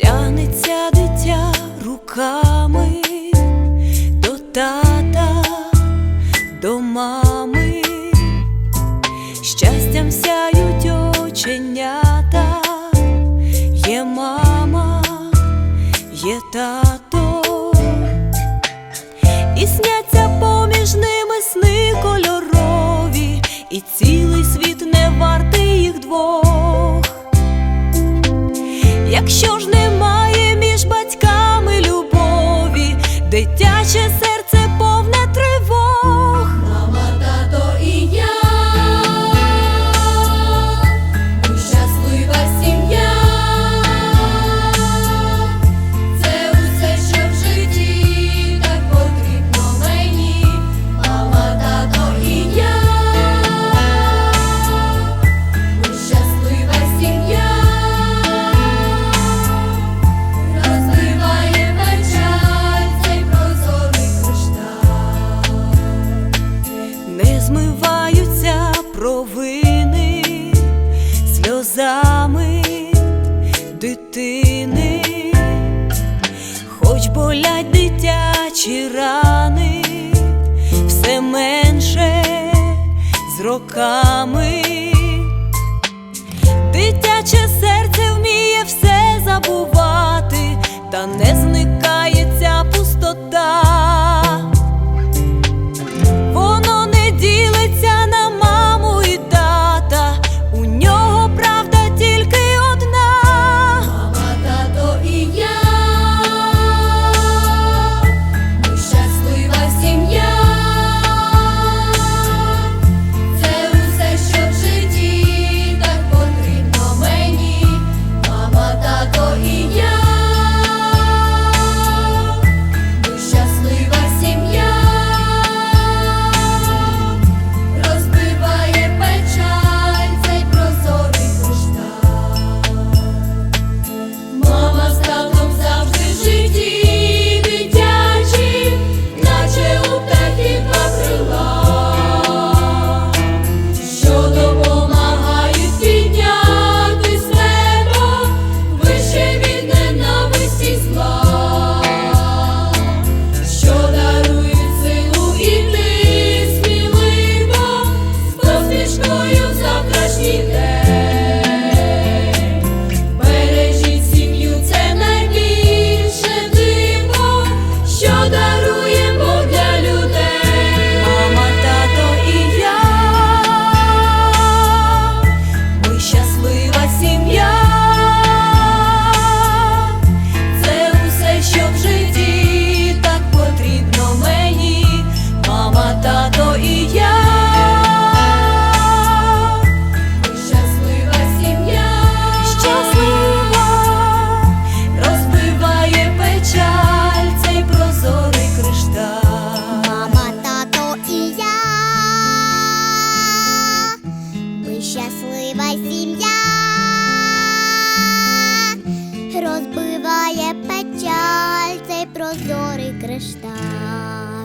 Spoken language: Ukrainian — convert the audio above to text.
тянеться дитя руками до тата, до мами, щастям сяють оченята, є мама, є тато, і сняться поміж ними сни кольорові, і цілий світ не вартий їх двох. Якщо ж не дитини, хоч болять дитячі рани, все менше з роками. розбиває печаль цей прозорий кришталь.